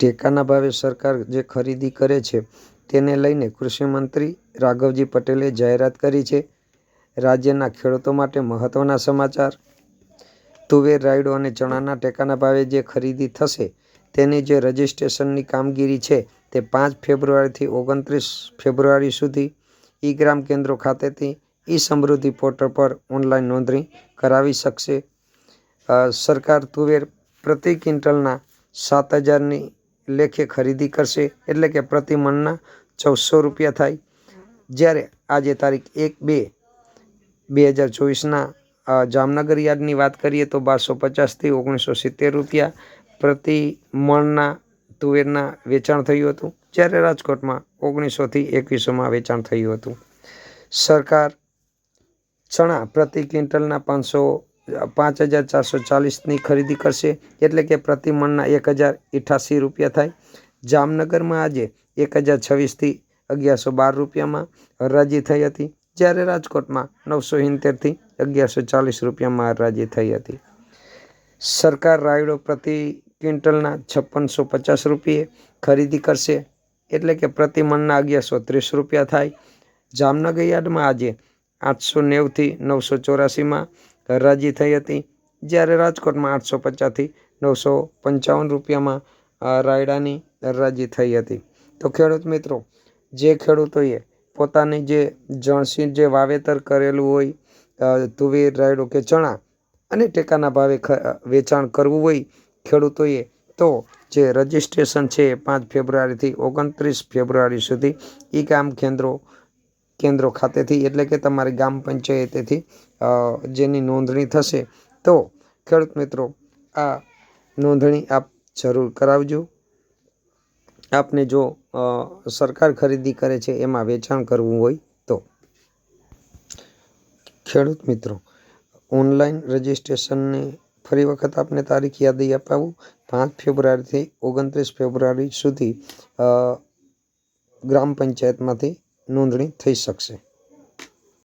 ટેકાના ભાવે સરકાર જે ખરીદી કરે છે, તેને લઈને કૃષિમંત્રી રાઘવજી પટેલે જાહેરાત કરી છે. રાજ્યના ખેડૂતો માટે મહત્વના સમાચાર. તુવેર રાયડો અને ચણાના ટેકાના ભાવે જે ખરીદી થશે, તેની જે રજિસ્ટ્રેશનની કામગીરી છે, તે પાંચ ફેબ્રુઆરીથી ઓગણત્રીસ ફેબ્રુઆરી સુધી ઈ ગ્રામ કેન્દ્રો ખાતેથી ઈ સમૃદ્ધિ પોર્ટલ પર ઓનલાઈન નોંધણી કરાવી શકશે. સરકાર તુવેર પ્રતિ ક્વિન્ટલના સાત હજારની લેખે ખરીદી કરશે, એટલે કે પ્રતિ મણના ચૌદસો રૂપિયા થાય. જ્યારે આજે તારીખ એક બે બે હજાર ચોવીસના જામનગર યાર્ડની વાત કરીએ તો બારસો પચાસથી ઓગણીસો સિત્તેર રૂપિયા પ્રતિ મણના તુવેરના વેચાણ થયું હતું. જ્યારે રાજકોટમાં ઓગણીસોથી એકવીસોમાં વેચાણ થયું હતું. સરકાર ચણા પ્રતિ ક્વિન્ટલના પાંચસો પાંચ હજાર ચારસો ચાલીસની ખરીદી કરશે. એટલે કે પ્રતિ મણના એક હજાર અઠ્યાસી રૂપિયા થાય. જામનગરમાં આજે એક હજાર છવ્વીસથી અગિયારસો બાર રૂપિયામાં હરાજી થઈ હતી. જ્યારે રાજકોટમાં નવસો સિત્તેરથી અગિયારસો ચાલીસ રૂપિયામાં હરાજી થઈ હતી. સરકાર રાયડો પ્રતિ ક્વિન્ટલના છપ્પનસો પચાસ રૂપિયે ખરીદી કરશે. એટલે કે પ્રતિ મણના અગિયારસો ત્રીસ રૂપિયા થાય. જામનગર યાર્ડમાં આજે આઠસો નેવુંથી નવસો ચોરાસીમાં હરાજી થઈ હતી. જ્યારે રાજકોટમાં આઠસો પચાસથી નવસો પંચાવન રૂપિયામાં રાયડાની હરાજી થઈ હતી. તો ખેડૂત મિત્રો, જે ખેડૂતોએ પોતાની જે જણસી, જે વાવેતર કરેલું હોય તુવેર, રાયડો કે ચણા અને ટેકાના ભાવે વેચાણ કરવું હોય, ખેડૂતોએ તો જે રજિસ્ટ્રેશન છે પાંચ ફેબ્રુઆરીથી ઓગણત્રીસ ફેબ્રુઆરી સુધી ઈ કામ કેન્દ્રો કેન્દ્રો ખાતેથી, એટલે કે તમારી ગામ પંચાયતેથી જેની નોંધણી થશે, તો ખેડૂત મિત્રો, આ નોંધણી આપ જરૂર કરાવજો. આપને જો સરકાર ખરીદી કરે છે, એમાં વેચાણ કરવું હોય, તો. ખેડૂત મિત્રો, ઓનલાઈન રજિસ્ટ્રેશનની ફરી વખત આપને તારીખ યાદી અપાવું. પાંચ ફેબ્રુઆરીથી ઓગણત્રીસ ફેબ્રુઆરી સુધી ગ્રામ પંચાયતમાંથી નોંધણી થઈ શકશે.